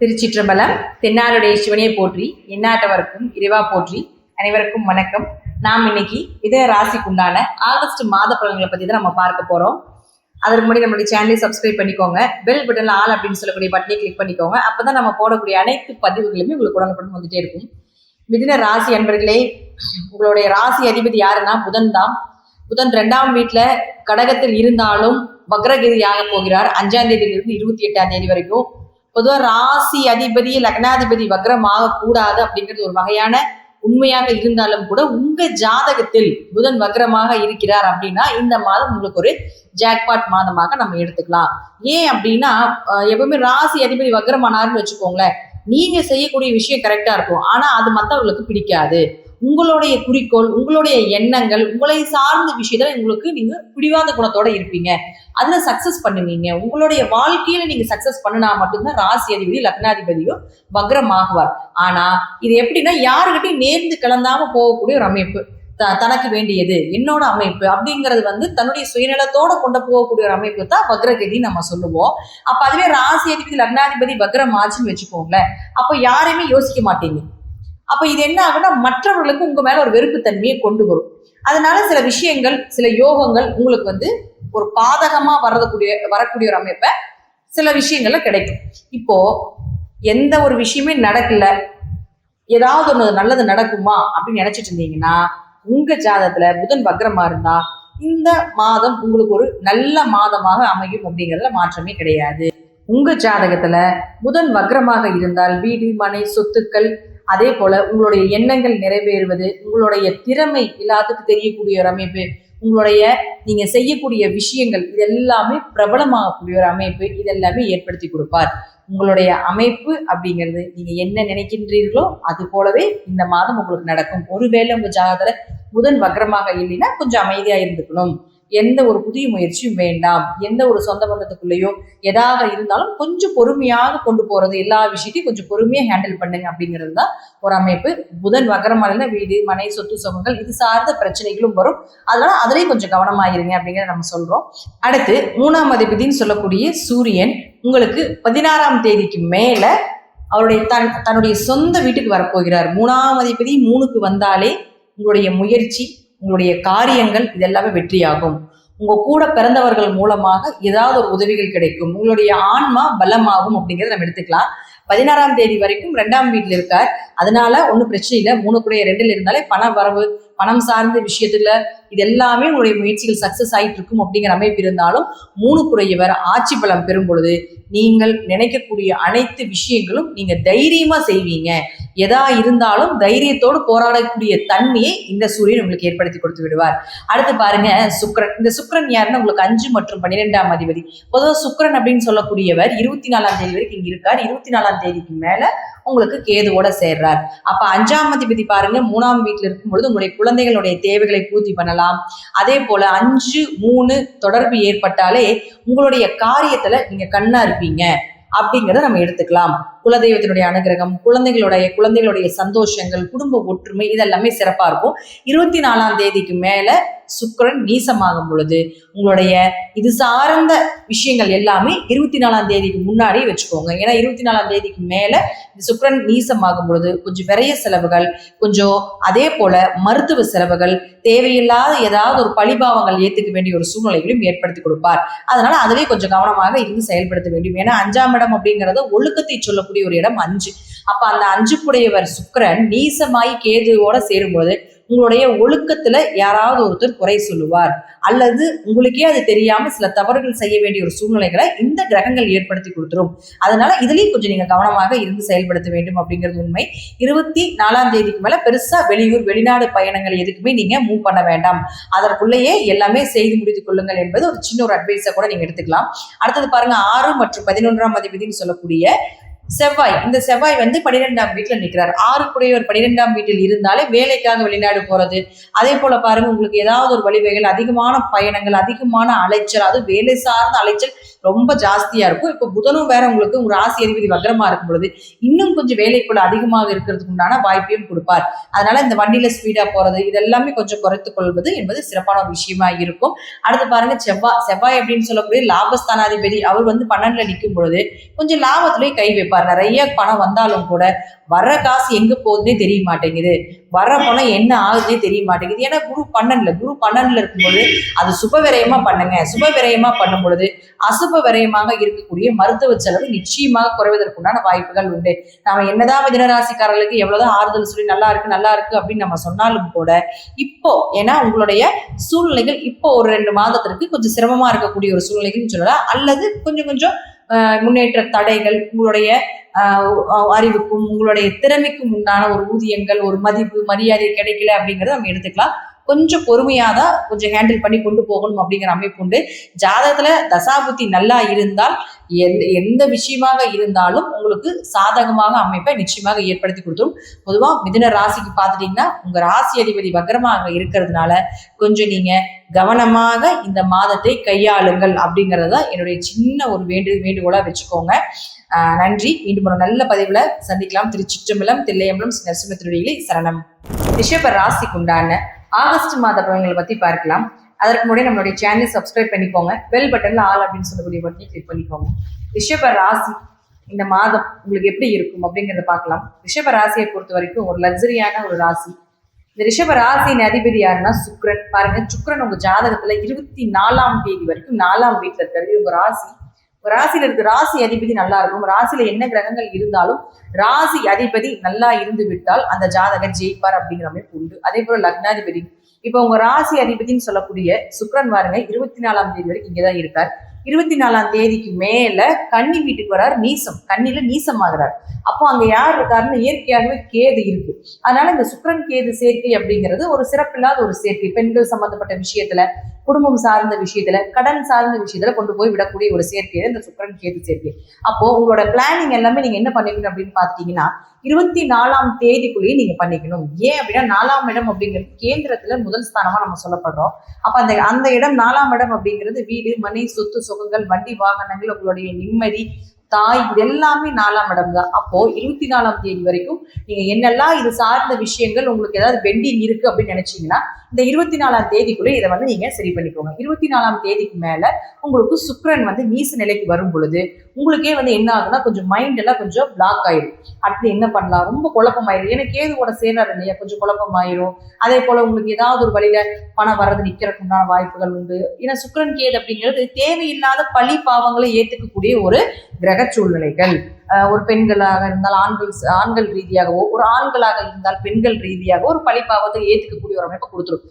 திருச்சிற்றம்பலம் தென்னாருடைய சிவனையை போற்றி எண்ணாட்டவருக்கும் இறைவா போற்றி அனைவருக்கும் வணக்கம். நாம் இன்னைக்கு இதய ராசிக்குண்டான ஆகஸ்ட் மாத பலன்களை பத்தி தான் நம்ம பார்க்க போறோம். அதற்கு முன்னாடி நம்மளுடைய சேனலை சப்ஸ்கிரைப் பண்ணிக்கோங்க. பெல் பட்டன்ல ஆல் அப்படின்னு சொல்லக்கூடிய பட்டனை கிளிக் பண்ணிக்கோங்க. அப்பதான் நம்ம போடக்கூடிய அனைத்து பதிவுகளுமே உங்களுக்கு உடனுக்குடன் வந்துட்டே இருக்கும். மிதின ராசி அன்பர்களே உங்களுடைய ராசி அதிபதி யாருன்னா புதன் தான். புதன் ரெண்டாம் வீட்டுல கடகத்தில் இருந்தாலும் வக்ரகிரியாக போகிறார். அஞ்சாம் தேதியிலிருந்து இருபத்தி எட்டாம் தேதி வரைக்கும் பொதுவா ராசி அதிபதி லக்னாதிபதி வக்ரமாக கூடாது அப்படிங்கிறது ஒரு வகையான உண்மையாக இருந்தாலும் கூட உங்க ஜாதகத்தில் புதன் வக்ரமாக இருக்கிறார் அப்படின்னா இந்த மாதம் உங்களுக்கு ஒரு ஜாக்பாட் மாதமாக நம்ம எடுத்துக்கலாம். ஏன் அப்படின்னா எப்பவுமே ராசி அதிபதி வக்ரமானார்னு வச்சுக்கோங்களேன். நீங்க செய்யக்கூடிய விஷயம் கரெக்டா இருக்கும். ஆனா அது மத்தவங்களுக்கு பிடிக்காது. உங்களுடைய குறிக்கோள் உங்களுடைய எண்ணங்கள் உங்களை சார்ந்த விஷயத்துல உங்களுக்கு நீங்க பிடிவாத குணத்தோட இருப்பீங்க. அதுல சக்சஸ் பண்ணுவீங்க. உங்களுடைய வாழ்க்கையில நீங்க சக்சஸ் பண்ணினா மட்டும்தான் ராசி அதிபதி லக்னாதிபதியும் வக்ரமாகுவார். ஆனா இது எப்படின்னா யாருக்கிட்டையும் நேர்ந்து கலந்தாம போகக்கூடிய ஒரு அமைப்பு. த- தனக்கு வேண்டியது என்னோட அமைப்பு அப்படிங்கிறது வந்து தன்னுடைய சுயநலத்தோட கொண்டு போகக்கூடிய ஒரு அமைப்பு தான் வக்ரகதி நம்ம சொல்லுவோம். அப்ப அதுவே ராசி அதிபதி லக்னாதிபதி வக்ரம் ஆச்சுன்னு வச்சுக்கோங்களேன். அப்ப யாரையுமே யோசிக்க மாட்டீங்க. அப்ப இது என்ன ஆகுன்னா மற்றவர்களுக்கு உங்க மேல ஒரு வெறுப்புத்தன்மையை கொண்டு வரும். அதனால சில விஷயங்கள் சில யோகங்கள் உங்களுக்கு வந்து ஒரு பாதகமா வரக்கூடிய வரக்கூடிய ஒரு அமைப்பை சில விஷயங்கள்ல கிடைக்கும். இப்போ எந்த ஒரு விஷயமே நடக்கல ஏதாவது ஒண்ணு நல்லது நடக்குமா அப்படின்னு நினைச்சிட்டு இருந்தீங்கன்னா உங்க ஜாதத்துல புதன் வக்ரமா இருந்தா இந்த மாதம் உங்களுக்கு ஒரு நல்ல மாதமாக அமையும் அப்படிங்கிறதுல மாற்றமே கிடையாது. உங்க ஜாதகத்துல புதன் வக்ரமாக இருந்தால் வீடு மனை சொத்துக்கள் அதே போல உங்களுடைய எண்ணங்கள் நிறைவேறுவது உங்களுடைய திறமை எல்லாத்துக்கும் தெரியக்கூடிய ஒரு அமைப்பு உங்களுடைய நீங்க செய்யக்கூடிய விஷயங்கள் இது எல்லாமே பிரபலமாகக்கூடிய ஒரு அமைப்பு இதெல்லாமே ஏற்படுத்தி கொடுப்பார். உங்களுடைய அமைப்பு அப்படிங்கிறது நீங்க என்ன நினைக்கின்றீர்களோ அது போலவே இந்த மாதம் உங்களுக்கு நடக்கும். ஒருவேளை உங்க ஜாதகத்துல புதன் வக்ரமாக இல்லைன்னா கொஞ்சம் அமைதியா இருந்துக்கணும். எந்த ஒரு புதிய முயற்சியும் வேண்டாம். எந்த ஒரு சொந்த பந்தத்துக்குள்ளேயோ எதாக இருந்தாலும் கொஞ்சம் பொறுமையாக கொண்டு போறது எல்லா விஷயத்தையும் கொஞ்சம் பொறுமையாக ஹேண்டில் பண்ணுங்க அப்படிங்கிறது தான் ஒரு அமைப்பு. புதன் வகரமான வீடு மனை சொத்து சுகங்கள் இது சார்ந்த பிரச்சனைகளும் வரும். அதனால அதுலேயும் கொஞ்சம் கவனமாயிருங்க அப்படிங்கிறத நம்ம சொல்றோம். அடுத்து மூணாம் அதிபதினு சொல்லக்கூடிய சூரியன் உங்களுக்கு பதினாறாம் தேதிக்கு மேல அவருடைய தன் தன்னுடைய சொந்த வீட்டுக்கு வரப்போகிறார். மூணாம் அதிபதி மூணுக்கு வந்தாலே உங்களுடைய முயற்சி உங்களுடைய காரியங்கள் இதெல்லாமே வெற்றியாகும். உங்க கூட பிறந்தவர்கள் மூலமாக ஏதாவது ஒரு உதவிகள் கிடைக்கும். உங்களுடைய ஆன்மா பலமாகும் அப்படிங்கிறத நம்ம எடுத்துக்கலாம். பதினாறாம் தேதி வரைக்கும் ரெண்டாம் வீட்டில் இருக்கார். அதனால ஒன்றும் பிரச்சனை இல்லை. மூணு கூட ரெண்டில் இருந்தாலே பண வரவு பணம் சார்ந்த விஷயத்துல இது எல்லாமே உங்களுடைய முயற்சிகள் சக்சஸ் ஆகிட்டு இருக்கும் அப்படிங்கிற அமைப்பு இருந்தாலும் மூணு குறையவர் ஆட்சி பலம் பெறும் பொழுது நீங்கள் நினைக்கக்கூடிய அனைத்து விஷயங்களும் நீங்க தைரியமா செய்வீங்க. எதா இருந்தாலும் தைரியத்தோடு போராடக்கூடிய தன்மையை இந்த சூரியன் உங்களுக்கு ஏற்படுத்தி கொடுத்து விடுவார். அடுத்து பாருங்க சுக்ரன். இந்த சுக்கிரன் யாருன்னா உங்களுக்கு அஞ்சு மற்றும் பன்னிரெண்டாம் அதிபதி. பொதுவாக சுக்ரன் அப்படின்னு சொல்லக்கூடியவர் இருபத்தி நாலாம் தேதி வரைக்கும் இங்க இருக்கார். இருபத்தி நாலாம் தேதிக்கு மேல உங்களுக்கு கேதுவோட சேர்றார். அப்ப அஞ்சாம் அதிபதி பாருங்க மூணாம் வீட்டில் இருக்கும் பொழுது உங்களுடைய குழந்தைகளுடைய தேவைகளை பூர்த்தி பண்ணலாம். அதே போல அஞ்சு மூணு தொடர்பு ஏற்பட்டாலே உங்களுடைய காரியத்துல நீங்க கண்ணா இருப்பீங்க. அப்படிங்கிறத நம்ம எடுத்துக்கலாம். குலதெய்வத்தினுடைய அனுகிரகம் குழந்தைகளுடைய குழந்தைகளுடைய சந்தோஷங்கள் குடும்ப ஒற்றுமை இதெல்லாமே சிறப்பாக இருக்கும். இருபத்தி நாலாம் தேதிக்கு மேலே சுக்கரன் நீசமாகும் பொழுது உங்களுடைய இது சார்ந்த விஷயங்கள் எல்லாமே இருபத்தி நாலாம் தேதிக்கு முன்னாடியே வச்சுக்கோங்க. ஏன்னா இருபத்தி நாலாம் தேதிக்கு மேல இந்த நீசமாகும் பொழுது கொஞ்சம் விரைய செலவுகள் கொஞ்சம் அதே போல மருத்துவ செலவுகள் தேவையில்லாத ஏதாவது ஒரு பழிபாவங்கள் ஏத்துக்க வேண்டிய ஒரு சூழ்நிலைகளையும் ஏற்படுத்தி கொடுப்பார். அதனால அதுவே கொஞ்சம் கவனமாக இருந்து செயல்படுத்த வேண்டும். ஏன்னா அஞ்சாம் இடம் அப்படிங்கிறது ஒழுக்கத்தை சொல்லக்கூடிய ஒரு இடம் அஞ்சு. அப்ப அந்த அஞ்சுக்குடையவர் சுக்கரன் நீசமாய் கேதுவோட சேரும்பொழுது உங்களுடைய ஒழுக்கத்துல யாராவது ஒருத்தர் குறை சொல்லுவார். அல்லது உங்களுக்கே அது தெரியாம சில தவறுகள் செய்ய வேண்டிய ஒரு சூழ்நிலைகளை இந்த கிரகங்கள் ஏற்படுத்தி கொடுத்துரும். அதனால இதுலயும் கொஞ்சம் நீங்க கவனமாக இருந்து செயல்படுத்த வேண்டும் அப்படிங்கிறது உண்மை. இருபத்தி நாலாம் தேதிக்கு மேல பெருசா வெளியூர் வெளிநாடு பயணங்கள் எதுக்குமே நீங்க மூவ் பண்ண வேண்டாம். அதற்குள்ளேயே எல்லாமே செய்து முடித்துக் கொள்ளுங்கள் என்பது ஒரு சின்ன ஒரு அட்வைஸை கூட நீங்க எடுத்துக்கலாம். அடுத்தது பாருங்க ஆறு மற்றும் பதினொன்றாம் அதிபதினு சொல்லக்கூடிய செவ்வாய் இந்த செவ்வாய் வந்து பன்னிரெண்டாம் வீட்டுல நிற்கிறார் ஆறு ஒரு பன்னிரெண்டாம் வீட்டில் இருந்தாலே வேலைக்காக வெளிநாடு போறது. அதே போல பாருங்க உங்களுக்கு ஏதாவது ஒரு வழிவகைகள் அதிகமான பயணங்கள் அதிகமான அலைச்சல் அது வேலை சார்ந்த அலைச்சல் ரொம்ப ஜாஸ்தியா இருக்கும். இப்போ புதனும் வேற உங்களுக்கு உங்க ராசி அதிபதி வக்ரமா இருக்கும் பொழுது இன்னும் கொஞ்சம் வேலைக்குள்ள அதிகமாக இருக்கிறதுக்கு உண்டான வாய்ப்பையும் கொடுப்பார். அதனால இந்த வண்டியில ஸ்பீடா போறது இதெல்லாமே கொஞ்சம் குறைத்து கொள்வது என்பது சிறப்பான ஒரு விஷயமா இருக்கும். அடுத்து பாருங்க செவ்வாய் செவ்வாய் அப்படின்னு சொல்லக்கூடிய லாபஸ்தானாதிபதி அவர் வந்து பன்னெண்டுல நிற்கும் பொழுது கொஞ்சம் லாபத்திலேயே கை வைப்பார். வர நிறைய பணம் வந்தாலும் கூட வர்ற காசு எங்க போகுதுன்னே தெரிய மாட்டேங்குது. வர்ற பணம் என்ன ஆகுதுன்னே தெரிய மாட்டேங்குது. ஏன்னா குரு பன்னெண்டுல குரு பன்னெண்டுல இருக்கும்போது அது சுப விரயமா பண்ணுங்க. சுப விரயமா பண்ணும் பொழுது அசுப விரயமாக இருக்கக்கூடிய மருத்துவ செலவு நிச்சயமாக குறைவதற்குண்டான வாய்ப்புகள் உண்டு. நாம என்னதான் மிதனராசிக்காரர்களுக்கு எவ்வளவுதான் ஆறுதல் சொல்லி நல்லா இருக்கு நல்லா இருக்கு அப்படின்னு நம்ம சொன்னாலும் கூட இப்போ ஏன்னா உங்களுடைய சூழ்நிலைகள் இப்போ ஒரு ரெண்டு மாதத்திற்கு கொஞ்சம் சிரமமா இருக்கக்கூடிய ஒரு சூழ்நிலைகள்னு சொல்லலாம். அல்லது கொஞ்சம் கொஞ்சம் முன்னேற்ற தடைகள் உங்களுடைய ஆஹ், அறிவுக்கும் உங்களுடைய திறமைக்கும் உண்டான ஒரு ஊதியங்கள் ஒரு மதிப்பு மரியாதை கிடைக்கல அப்படிங்கறத நம்ம எடுத்துக்கலாம். கொஞ்சம் பொறுமையாக தான் கொஞ்சம் ஹேண்டில் பண்ணி கொண்டு போகணும் அப்படிங்கிற அமைப்பு உண்டு. ஜாதகத்துல தசாபுத்தி நல்லா இருந்தால் எந்த எந்த விஷயமாக இருந்தாலும் உங்களுக்கு சாதகமாக அமைப்பை நிச்சயமாக ஏற்படுத்தி கொடுத்துரும். பொதுவாக மிதுன ராசிக்கு பார்த்துட்டீங்கன்னா உங்க ராசி அதிபதி வக்கரமாக இருக்கிறதுனால கொஞ்சம் நீங்க கவனமாக இந்த மாதத்தை கையாளுங்கள் அப்படிங்கறத என்னுடைய சின்ன ஒரு வேண்டு வேண்டுகோளா வச்சுக்கோங்க. நன்றி. மீண்டும் ஒரு நல்ல பதிவுல சந்திக்கலாம். திருச்சிற்றம்பலம் தில்லையம்பலம் நரசிம்மத்தினுடைய சரணம். ரிஷப ராசிக்கு உண்டான ஆகஸ்ட் மாத பலன்களை பத்தி பார்க்கலாம். அதற்கு முன்னாடி நம்மளுடைய சேனல் சப்ஸ்கிரைப் பண்ணிக்கோங்க. பெல் பட்டன்ல ஆல் அப்படின்னு சொல்லக்கூடிய பட்டனை கிளிக் பண்ணிக்கோங்க. ரிஷப ராசி இந்த மாதம் உங்களுக்கு எப்படி இருக்கும் அப்படிங்கிறத பார்க்கலாம். ரிஷப ராசியை பொறுத்த வரைக்கும் ஒரு லக்ஸரியான ஒரு ராசி. இந்த ரிஷப ராசியின் அதிபதி யாருன்னா சுக்கிரன். பாருங்க சுக்ரன் உங்க ஜாதகத்துல இருபத்தி நாலாம் தேதி வரைக்கும் நாலாம் வீட்டில் இருக்கிறது உங்க ராசி. ஒரு ராசியில இருக்க ராசி அதிபதி நல்லா இருக்கும். ராசியில என்ன கிரகங்கள் இருந்தாலும் ராசி அதிபதி நல்லா இருந்து விட்டால் அந்த ஜாதகர் ஜெயிப்பார் அப்படிங்கிற அமைப்பு உண்டு. அதே போல லக்னாதிபதி இப்போ உங்க ராசி அதிபதினு சொல்லக்கூடிய சுக்ரன் பாருங்க இருபத்தி நாலாம் தேதி வரைக்கும் இங்கதான் இருக்கார். இருபத்தி நாலாம் தேதிக்கு மேல கன்னி வீட்டுக்கு வரார் நீசம். கண்ணில நீசம் ஆகிறார் அப்போ அங்க யார் இருக்காருன்னு இயற்கையாகவே கேது இருக்கு. அதனால இந்த சுக்கரன் கேது சேர்க்கை அப்படிங்கிறது ஒரு சிறப்பில்லாத ஒரு சேர்க்கை. பெண்கள் சம்பந்தப்பட்ட விஷயத்துல குடும்பம் சார்ந்த விஷயத்துல கடன் சார்ந்த விஷயத்துல கொண்டு போய் விடக்கூடிய ஒரு சேர்க்கை இந்த சுக்கரன் கேது சேர்க்கை. அப்போ உங்களோட பிளானிங் எல்லாமே நீங்க என்ன பண்ணுவீங்க அப்படின்னு பாத்தீங்கன்னா இருபத்தி நாலாம் தேதிக்குள்ளேயே நீங்க பண்ணிக்கணும். ஏன் அப்படின்னா நாலாம் இடம் அப்படிங்கிறது கேந்திரத்துல முதல் ஸ்தானமா நம்ம சொல்லப்படுறோம். அப்ப அந்த அந்த இடம் நாலாம் இடம் அப்படிங்கிறது வீடு மனை சொத்து சுகங்கள் வண்டி வாகனங்கள் உங்களுடைய நிம்மதி தாய் இது எல்லாமே நாலாம் இடம் தான். அப்போ இருபத்தி நாலாம் தேதி வரைக்கும் நீங்க என்னெல்லாம் இது சார்ந்த விஷயங்கள் உங்களுக்கு ஏதாவது பெண்டிங் இருக்கு அப்படின்னு நினைச்சீங்கன்னா இந்த இருபத்தி நாலாம் தேதிக்குள்ள இதை வந்து நீங்க சரி பண்ணிக்கோங்க. இருபத்தி நாலாம் தேதிக்கு மேல உங்களுக்கு சுக்கரன் வந்து நீச நிலைக்கு வரும் பொழுது உங்களுக்கே வந்து என்ன ஆகுதுன்னா கொஞ்சம் மைண்ட் எல்லாம் கொஞ்சம் பிளாக் ஆயிடும் அடுத்து என்ன பண்ணலாம்? ரொம்ப குழப்பமாயிரும். ஏன்னா கேதுவோட சேர்றாரு இல்லையா? கொஞ்சம் குழப்பமாயிரும். அதே போல உங்களுக்கு ஏதாவது ஒரு வழியில பணம் வர்றது நிக்கிறதுக்கு உண்டான வாய்ப்புகள் உண்டு. ஏன்னா சுக்கரன் கேது அப்படிங்கிறது தேவையில்லாத பழி பாவங்களை ஏத்துக்கக்கூடிய ஒரு கிரக சூழ்நிலைகள். ஒரு பெண்களாக இருந்தால் ஆண்கள் ஆண்கள் ரீதியாகவோ ஒரு ஆண்களாக இருந்தால் பெண்கள் ரீதியாக ஒரு பழிப்பாவத்தை ஏற்றுக்கக்கூடிய ஒரு அமைப்பை கொடுத்துரும்.